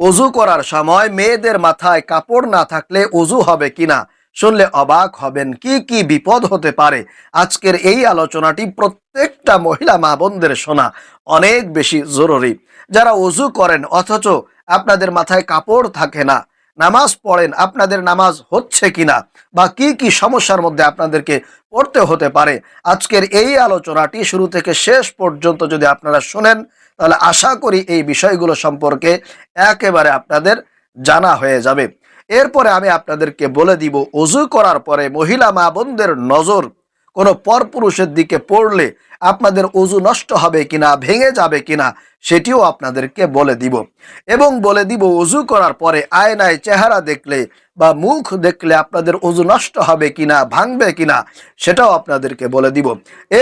অজু করার সময় মেয়েদের মাথায় কাপড় না থাকলে অজু হবে কিনা? শুনলে অবাক হবেন, কি কি বিপদ হতে পারে? আজকের এই আলোচনাটি প্রত্যেকটা মহিলা মা বোনদের শোনা অনেক বেশি জরুরি। যারা অজু করেন, অথচ আপনাদের মাথায় কাপড় থাকে না, নামাজ পড়েন, আপনাদের নামাজ হচ্ছে কিনা? বা কি কি সমস্যার মধ্যে আপনাদেরকে পড়তে হতে পারে? আজকের এই আলোচনাটি শুরু থেকে শেষ পর্যন্ত যদি আপনারা শুনেন তাহলে আশা করি এই বিষয়গুলো সম্পর্কে একেবারে আপনাদের জানা হয়ে যাবে। এরপরে আমি আপনাদেরকে বলে দিব অজু করার পরে মহিলা মা বোনদের নজর কোনো পরপুরুষের দিকে পড়লে আপনাদের অজু নষ্ট হবে কিনা, ভেঙে যাবে কিনা, সেটিও আপনাদেরকে বলে দিব। এবং বলে দিব অজু করার পরে আয়নায় চেহারা দেখলে বা মুখ দেখলে আপনাদের অজু নষ্ট হবে কিনা, ভাঙবে কিনা, সেটাও আপনাদেরকে বলে দিব।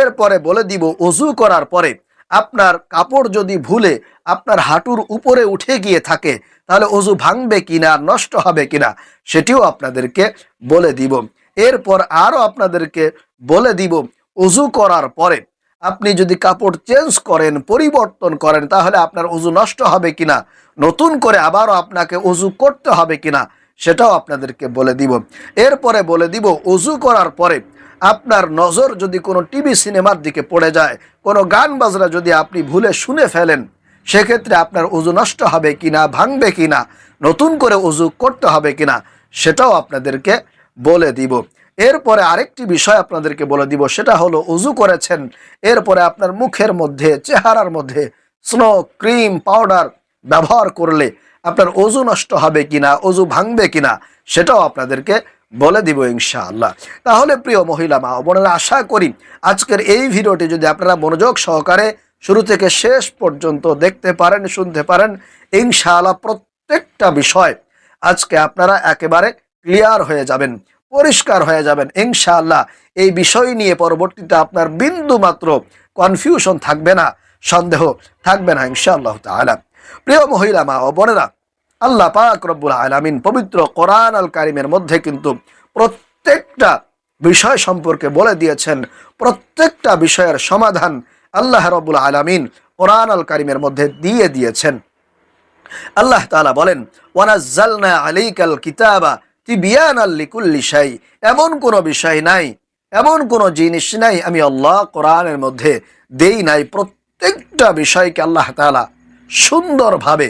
এরপরে বলে দিব অজু করার পরে আপনার কাপড় যদি ভুলে আপনার হাঁটুর উপরে উঠে গিয়ে থাকে, তাহলে অজু ভাঙবে কিনা, নষ্ট হবে কিনা, সেটিও আপনাদেরকে বলে দিব। এরপর আরও আপনাদেরকে বলে দিব, অজু করার পরে আপনি যদি কাপড় চেঞ্জ করেন, পরিবর্তন করেন, তাহলে আপনার অজু নষ্ট হবে কিনা, নতুন করে আবারও আপনাকে অজু করতে হবে কিনা, সেটাও আপনাদেরকে বলে দিব। এরপরে বলে দিব, অজু করার পরে আপনার নজর যদি কোনো টিভি সিনেমার দিকে পড়ে যায়, কোনো গান বাজনা যদি আপনি ভুলে শুনে ফেলেন, সেক্ষেত্রে আপনার অজু নষ্ট হবে কিনা, ভাঙবে কিনা, নতুন করে অজু করতে হবে কিনা, সেটাও আপনাদেরকে বলে দিব। এরপরে আরেকটি বিষয় আপনাদেরকে বলে দিব, সেটা হলো অজু করেছেন, এরপরে আপনার মুখের মধ্যে, চেহারার মধ্যে স্নো ক্রিম পাউডার ব্যবহার করলে আপনার অজু নষ্ট হবে কিনা অজু ভাঙবে কিনা, সেটাও আপনাদেরকে বলে দিব ইনশাআল্লাহ। তাহলে প্রিয় মহিলা মা বোনেরা, আশা করি আজকের এই ভিডিওটি যদি আপনারা মনোযোগ সহকারে শুরু থেকে শেষ পর্যন্ত দেখতে পারেন, শুনতে পারেন, ইনশাআল্লাহ প্রত্যেকটা বিষয় আজকে আপনারা একেবারে ক্লিয়ার হয়ে যাবেন, পরিষ্কার হয়ে যাবেন। ইনশাআল্লাহ এই বিষয় নিয়ে পরবর্তীতে আপনার বিন্দু মাত্র কনফিউশন থাকবে না, সন্দেহ থাকবে না ইনশাআল্লাহ তাআলা। প্রিয় মহিলা মা ও বোনেরা আল্লাহ পাক রব্বুল আলামিন পবিত্র কোরআন আল কারিমের মধ্যে কিন্তু প্রত্যেকটা বিষয় সম্পর্কে বলে দিয়েছেন। প্রত্যেকটা বিষয়ের সমাধান আল্লাহ রব্বুল আলামিন কোরআন আল কারিমের মধ্যে দিয়ে দিয়েছেন। আল্লাহ তাআলা বলেন, ওয়ানাজ্জালনা আলাইকাল কিতাবা তিবিয়ানাল লিকুল্লি শাই। এমন কোনো বিষয় নাই, এমন কোনো জিনিস নাই আমি আল্লাহ কোরআনের মধ্যে দেই নাই। প্রত্যেকটা বিষয়কে আল্লাহ তাআলা সুন্দরভাবে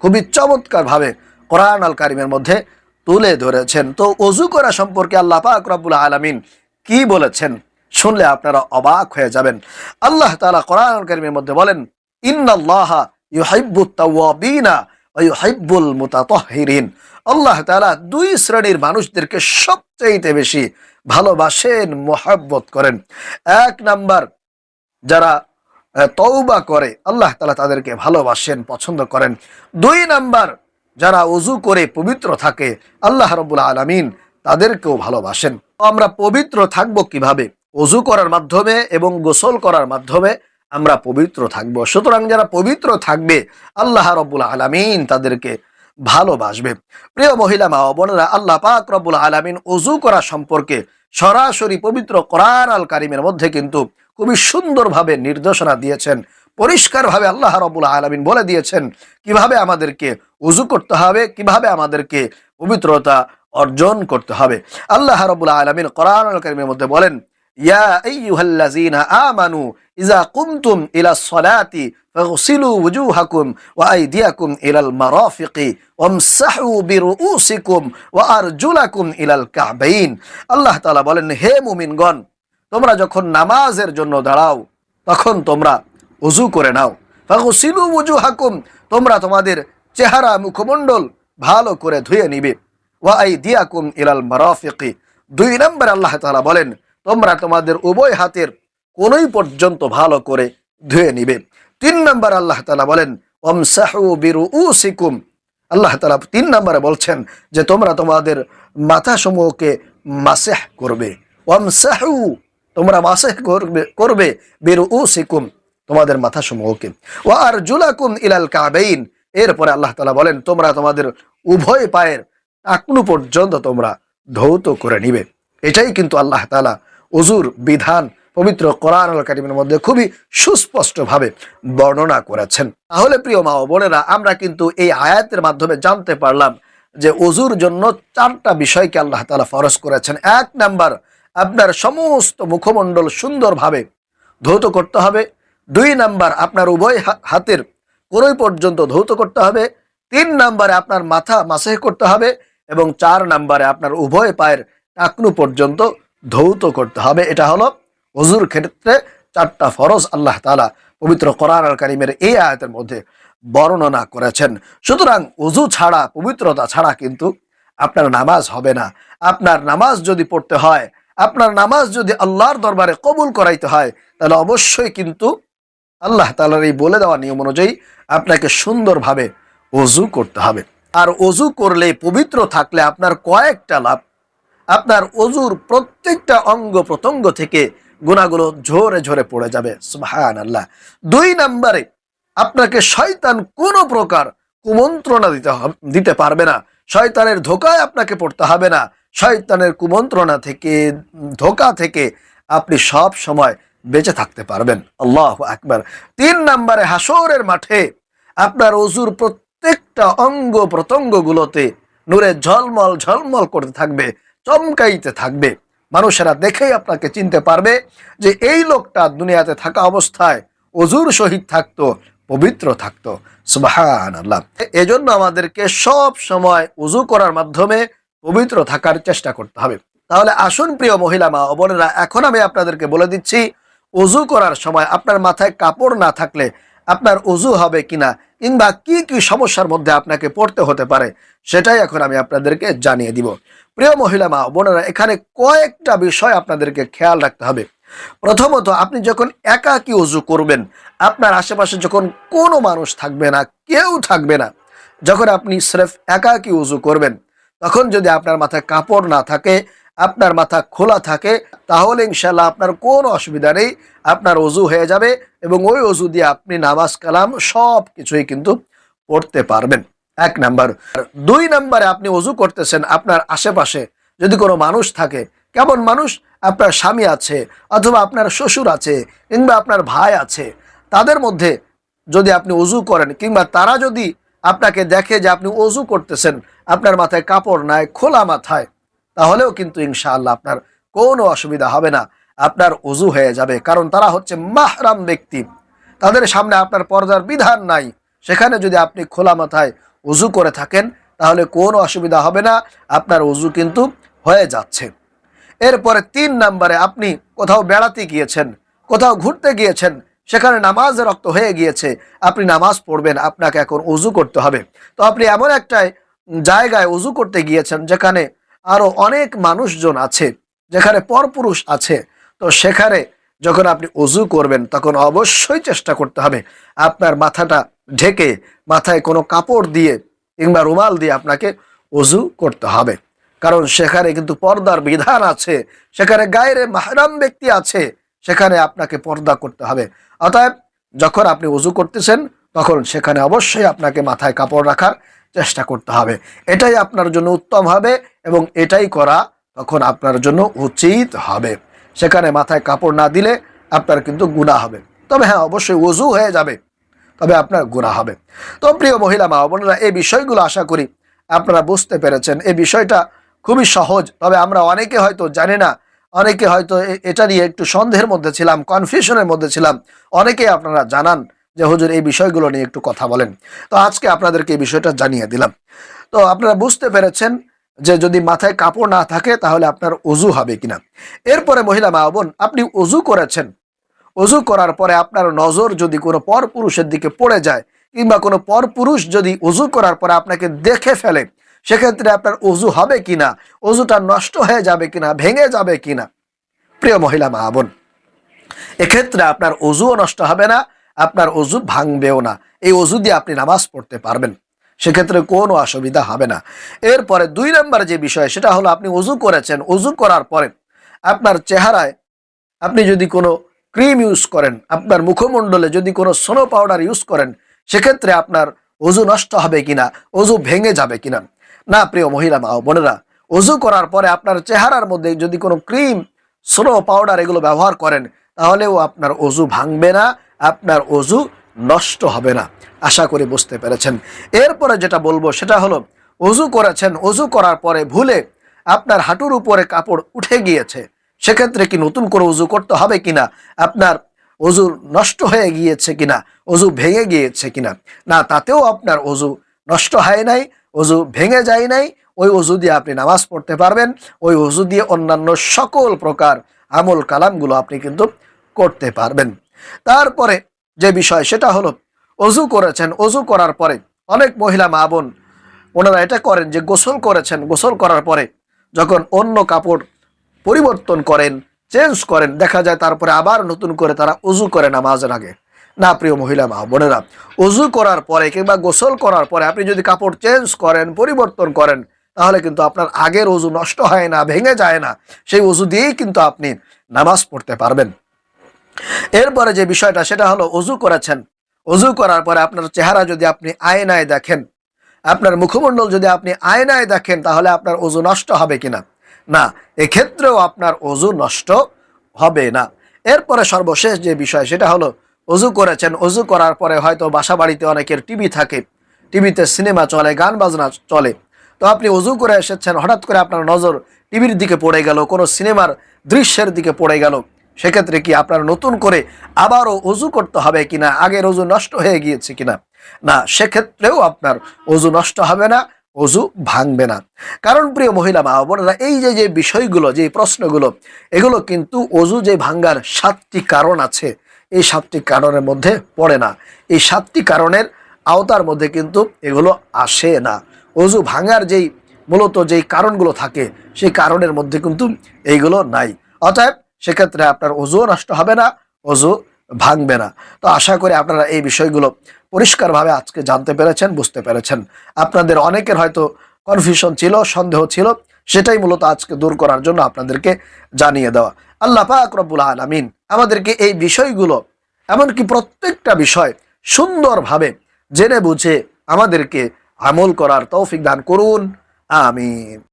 খুবই চমৎকারভাবে কোরআন আল কারিমের মধ্যে তুলে ধরেছেন। তো অজু করা সম্পর্কে আল্লাহ পাক রব্বুল আলামিন কি বলেছেন? শুনলে আপনারা অবাক হয়ে যাবেন। আল্লাহ তালা কোরআন কারিমের মধ্যে বলেন, ইন্নাল্লাহা ইউহিব্বুত তাওয়াবিনা ওয়া ইউহিব্বুল মুতাতাহহিরিন আল্লাহ তাআলা দুই শ্রেণির মানুষদেরকে সবচাইতে বেশি ভালোবাসেন, মোহাব্বত করেন। এক নাম্বার, যারা তওবা করে, আল্লাহ তালা তাদেরকে ভালোবাসেন, পছন্দ করেন। দুই নাম্বার, যারা অজু করে পবিত্র থাকে, আল্লাহ রব্বুল আলামিন তাদেরকেও ভালোবাসেন। আমরা পবিত্র থাকব কীভাবে? অজু করার মাধ্যমে এবং গোসল করার মাধ্যমে আমরা পবিত্র থাকব। সুতরাং যারা পবিত্র থাকবে, আল্লাহ রব্বুল আলামিন তাদেরকে ভালোবাসবে। প্রিয় মহিলা, মা বোনেরা, আল্লাহ পাক রব্বুল আলামিন অজু করা সম্পর্কে সরাসরি পবিত্র কোরআন আল কারিমের মধ্যে কিন্তু খুবই সুন্দরভাবে নির্দেশনা দিয়েছেন, পরিষ্কারভাবে আল্লাহ রব্বুল আলামিন বলে দিয়েছেন কীভাবে আমাদেরকে উজু করতে হবে, কীভাবে আমাদেরকে পবিত্রতা অর্জন করতে হবে। আল্লাহ রব্বুল আলামিন কারিমের মধ্যে বলেন কুমতুম ওয়া আল্লাহ তাআলা বলেন, হে মুমিনগণ তোমরা যখন নামাজের জন্য দাঁড়াও, তখন তোমরা উজু করে নাও। ফাগুসিলু উজু হাকুম তোমরা তোমাদের চেহারা মুখমণ্ডল ভালো করে ধুয়ে নিবে। ওয়া আইদিয়াকুম ইলাল মারাফিকি। দুই নম্বর আল্লাহ তাআলা বলেন, তোমরা তোমাদের উভয় হাতের কোনই পর্যন্ত ভালো করে ধুয়ে নিবে। তিন নম্বর আল্লাহ তাআলা বলেন ওমসাহু বিরুউসিকুম। আল্লাহ তাআলা তিন নম্বরে বলছেন যে, তোমরা তোমাদের মাথা সমূহকে মাসেহ করবে। ওমসাহু তোমরা মাসেহ করবে করবে, বিরুউসিকুম, তোমাদের মাথা সমূহকে ও আর জুলাকুম ইলাল কাবাইন। এরপরে আল্লাহ তালা বলেন, তোমরা তোমাদের উভয় পায়ের টাকনু পর্যন্ত তোমরা ধৌত করে নিবে। এটাই কিন্তু আল্লাহ তালা অজুর বিধান পবিত্র কোরআন আল মধ্যে খুবই সুস্পষ্টভাবে বর্ণনা করেছেন। তাহলে প্রিয় মা ও বোনেরা, আমরা কিন্তু এই আয়াতের মাধ্যমে জানতে পারলাম যে অজুর জন্য চারটা বিষয়কে আল্লাহ তালা ফরজ করেছেন। এক নাম্বার আপনার সমস্ত মুখমণ্ডল সুন্দরভাবে ধৌত করতে হবে। দুই নাম্বার আপনার উভয় হাতের কোনোই পর্যন্ত ধৌত করতে হবে। তিন নাম্বারে আপনার মাথা মাসেহ করতে হবে এবং চার নাম্বারে আপনার উভয় পায়ের টাকনু পর্যন্ত ধৌত করতে হবে। এটা হলো অজুর ক্ষেত্রে চারটা ফরজ আল্লাহ তালা পবিত্র কোরআন আল কারিমের এই আয়াতের মধ্যে বর্ণনা করেছেন। সুতরাং অজু ছাড়া, পবিত্রতা ছাড়া কিন্তু আপনার নামাজ হবে না। আপনার নামাজ যদি পড়তে হয় আপনার নামাজ যদি আল্লাহর দরবারে কবুল করাইতে হয়, তাহলে অবশ্যই কিন্তু আল্লাহ তালার এই বলে দেওয়া নিয়ম অনুযায়ী আপনাকে সুন্দরভাবে অজু করতে হবে। আর অজু করলে, পবিত্র থাকলে আপনার কয়েকটা লাভ। আপনার অজুর প্রত্যেকটা অঙ্গ প্রত্যঙ্গ থেকে গুণাগুলো ঝরে ঝরে পড়ে যাবে। সুবহান আল্লাহ দুই নম্বরে, আপনাকে শয়তান কোনো প্রকার কুমন্ত্রণা দিতে দিতে পারবে না। শয়তানের ধোকায় আপনাকে পড়তে হবে না। শয়তানের কুমন্ত্রণা থেকে, ধোকা থেকে আপনি সব সময় বেঁচে থাকতে পারবেন। আল্লাহ আকবার। তিন নম্বরে হাসরের মাঠে আপনার অজুর প্রত্যেকটা অঙ্গ প্রত্যঙ্গগুলোতে নূরে ঝলমল ঝলমল করতে থাকবে, চমকাইতে থাকবে। মানুষেরা দেখেই আপনাকে চিনতে পারবে যে এই লোকটা দুনিয়াতে থাকা অবস্থায় অজুর সহিত থাকতো, পবিত্র থাকতো। সুবাহান আল্লাহ এজন্য আমাদেরকে সব সময় উজু করার মাধ্যমে পবিত্র থাকার চেষ্টা করতে হবে। তাহলে আসুন প্রিয় মহিলা মা ও বোনেরা, এখন আমি আপনাদেরকে বলে দিচ্ছি, উজু করার সময় আপনার মাথায় কাপড় না থাকলে আপনার উজু হবে কিনা কিংবা কি কি সমস্যার মধ্যে আপনাকে পড়তে হতে পারে, সেটাই এখন আমি আপনাদেরকে জানিয়ে দিব। প্রিয় মহিলা মা বোনেরা, এখানে কয়েকটা বিষয় আপনাদেরকে খেয়াল রাখতে হবে। প্রথমত, আপনি যখন একাকী উজু করবেন, আপনার আশেপাশে যখন কোনো মানুষ থাকবে না, কেউ থাকবে না, যখন আপনি স্রেফ একাকী উজু করবেন তখন যদি আপনার মাথায় কাপড় না থাকে, আপনার মাথা খোলা থাকে, তাহলে ইনশাল্লাহ আপনার কোনো অসুবিধা নেই, আপনার অজু হয়ে যাবে এবং ওই অজু দিয়ে আপনি নামাজ, কালাম সব কিছুই কিন্তু পড়তে পারবেন। এক নাম্বার। দুই নাম্বারে আপনি অজু করতেছেন আপনার আশেপাশে যদি কোনো মানুষ থাকে, কেমন মানুষ? আপনার স্বামী আছে অথবা আপনার শ্বশুর আছে কিংবা আপনার ভাই আছে, তাদের মধ্যে যদি আপনি অজু করেন কিংবা তারা যদি আপনাকে দেখে যে আপনি অজু করতেছেন, আপনার মাথায় কাপড় নাই, খোলা মাথায়, তাহলেও কিন্তু ইনশাআল্লাহ আপনার কোনো অসুবিধা হবে না। আপনার অজু হয়ে যাবে, কারণ তারা হচ্ছে মাহরাম ব্যক্তি। তাদের সামনে আপনার পর্দার বিধান নাই। সেখানে যদি আপনি খোলা মাথায় উজু করে থাকেন, তাহলে কোনো অসুবিধা হবে না, আপনার উজু কিন্তু হয়ে যাচ্ছে। এরপরে তিন নম্বরে আপনি কোথাও বেড়াতে গিয়েছেন, কোথাও ঘুরতে গিয়েছেন সেখানে নামাজ রক্ত হয়ে গিয়েছে, আপনি নামাজ পড়বেন, আপনাকে এখন উজু করতে হবে। তো আপনি এমন একটা জায়গায় উজু করতে গিয়েছেন যেখানে আরও অনেক মানুষজন আছে, যেখানে পরপুরুষ আছে। তো সেখানে যখন আপনি উজু করবেন, তখন অবশ্যই চেষ্টা করতে হবে। আপনার মাথাটা ঢেকে, মাথায় কোনো কাপড় দিয়ে কিংবা রুমাল দিয়ে আপনাকে উজু করতে হবে। কারণ সেখানে কিন্তু পর্দার বিধান আছে, সেখানে গায়ের মাহরাম ব্যক্তি আছে। সেখানে আপনাকে পর্দা করতে হবে। অতএব যখন আপনি উজু করতেছেন, তখন সেখানে অবশ্যই আপনাকে মাথায় কাপড় রাখার চেষ্টা করতে হবে। এটাই আপনার জন্য উত্তম হবে এবং এটাই করা তখন আপনার জন্য উচিত হবে। সেখানে মাথায় কাপড় না দিলে আপনার কিন্তু গুণা হবে। তবে হ্যাঁ অবশ্যই উজু হয়ে যাবে, তবে আপনার গুণা হবে। তো প্রিয় মহিলা, মা বোনেরা, এই বিষয়গুলো আশা করি আপনারা বুঝতে পেরেছেন। এই বিষয়টা খুবই সহজ, তবে আমরা অনেকে হয়তো জানি না অনেকে হয়তো এটা নিয়ে একটু সন্দেহের মধ্যে ছিলাম কনফিউশনের মধ্যে ছিলাম। অনেকে আপনারা জানান যে হুজুর এই বিষয়গুলো নিয়ে একটু কথা বলেন। তো আজকে আপনাদেরকে এই বিষয়টা জানিয়ে দিলাম। তো আপনারা বুঝতে পেরেছেন যে যদি মাথায় কাপড় না থাকে তাহলে আপনার অজু হবে কিনা। এরপরে মহিলা মা বোন, আপনি অজু করেছেন। অজু করার পরে আপনার নজর যদি কোনো পর পুরুষের দিকে পড়ে যায়, কিংবা কোনো পর পুরুষ যদি অজু করার পরে আপনাকে দেখে ফেলে সেক্ষেত্রে আপনার অজু হবে কিনা? অজুটা নষ্ট হয়ে যাবে কিনা? ভেঙে যাবে কিনা? প্রিয় মহিলা মা বোন, এক্ষেত্রে আপনার অজুও নষ্ট হবে না, আপনার অজু ভাঙবেও না। এই অজু দিয়ে আপনি নামাজ পড়তে পারবেন। সেক্ষেত্রে কোনো অসুবিধা হবে না। এরপরে দুই নম্বর যে বিষয়, সেটা হলো আপনি অজু করেছেন। অজু করার পরে আপনার চেহারায় আপনি যদি কোনো ক্রিম ইউজ করেন, আপনার মুখমণ্ডলে যদি কোনো সোনো পাউডার ইউজ করেন, সেক্ষেত্রে আপনার অজু নষ্ট হবে কিনা? অজু ভেঙে যাবে কিনা? না, প্রিয় মহিলা মা বোনেরা অজু করার পরে আপনার চেহারার মধ্যে যদি কোনো ক্রিম, সোনো পাউডার এগুলো ব্যবহার করেন, তাহলেও আপনার অজু ভাঙবে না, আপনার অজু নষ্ট হবে না। আশা করি বুঝতে পেরেছেন। এরপরে যেটা বলব সেটা হলো অজু করেছেন অজু করার পরে ভুলে আপনার হাঁটুর উপরে কাপড় উঠে গিয়েছে। সেক্ষেত্রে কি নতুন করে উজু করতে হবে কিনা? আপনার অজু নষ্ট হয়ে গিয়েছে কিনা? অজু ভেঙে গিয়েছে কিনা? না, তাতেও আপনার অজু নষ্ট হয় নাই। অজু ভেঙে যায় নাই, ওই অজু দিয়ে আপনি নামাজ পড়তে পারবেন, ওই অজু দিয়ে অন্যান্য সকল প্রকার আমল কালামগুলো আপনি কিন্তু করতে পারবেন। তারপরে যে বিষয় সেটা হলো অজু করেছেন অজু করার পরে অনেক মহিলা মা বোন, ওনারা এটা করেন যে গোসল করেছেন, গোসল করার পরে যখন অন্য কাপড় পরিবর্তন করেন, চেঞ্জ করেন, দেখা যায় তারপরে আবার নতুন করে তারা উজু করে নামাজের আগে। না, প্রিয় মহিলা মা, বোনেরা, উজু করার পরে কিংবা গোসল করার পরে আপনি যদি কাপড় চেঞ্জ করেন, পরিবর্তন করেন, তাহলে কিন্তু আপনার আগের উজু নষ্ট হয় না, ভেঙে যায় না। সেই উজু দিয়েই কিন্তু আপনি নামাজ পড়তে পারবেন। এরপরে যে বিষয়টা, সেটা হলো অজু করেছেন। অজু করার পরে আপনার চেহারা যদি আপনি আয়নায় দেখেন, আপনার মুখমণ্ডল যদি আপনি আয়নায় দেখেন, তাহলে আপনার অজু নষ্ট হবে কিনা? না, এক্ষেত্রেও আপনার অজু নষ্ট হবে না। এরপরে সর্বশেষ যে বিষয়, সেটা হলো অজু করেছেন। অজু করার পরে হয়তো বাসা বাড়িতে অনেকের টিভি থাকে। টিভিতে সিনেমা চলে, গান বাজনা চলে। তো আপনি অজু করে এসেছেন, হঠাৎ করে আপনার নজর টিভির দিকে পড়ে গেল, কোনো সিনেমার দৃশ্যের দিকে পড়ে গেল। সেক্ষেত্রে কি আপনার নতুন করে আবারও অজু করতে হবে কিনা, আগের অজু নষ্ট হয়ে গিয়েছে কিনা? না, সেক্ষেত্রেও আপনার অজু নষ্ট হবে না অজু ভাঙবে না। কারণ প্রিয় মহিলা মা বোনেরা, এই যে যে বিষয়গুলো, যে প্রশ্নগুলো, এগুলো কিন্তু অজু যে ভাঙ্গার সাতটি কারণ আছে এই সাতটি কারণের মধ্যে পড়ে না। এই সাতটি কারণের আওতার মধ্যে কিন্তু এগুলো আসে না। অজু ভাঙার যেই মূলত যেই কারণগুলো থাকে, সেই কারণের মধ্যে কিন্তু এইগুলো নাই। অতএব সেক্ষেত্রে আপনার অজুও নষ্ট হবে না, অজু ভাঙবে না। তো আশা করি আপনারা এই বিষয়গুলো পরিষ্কারভাবে আজকে জানতে পেরেছেন, বুঝতে পেরেছেন। আপনাদের অনেকের হয়তো কনফিউশন ছিল, সন্দেহ ছিল, সেটাই মূলত আজকে দূর করার জন্য আপনাদেরকে জানিয়ে দেওয়া। আল্লাহ পাক রব্বুল আলামিন আমাদেরকে এই বিষয়গুলো, এমনকি প্রত্যেকটা বিষয় সুন্দরভাবে জেনে বুঝে আমাদেরকে আমল করার তৌফিক দান করুন। আমিন।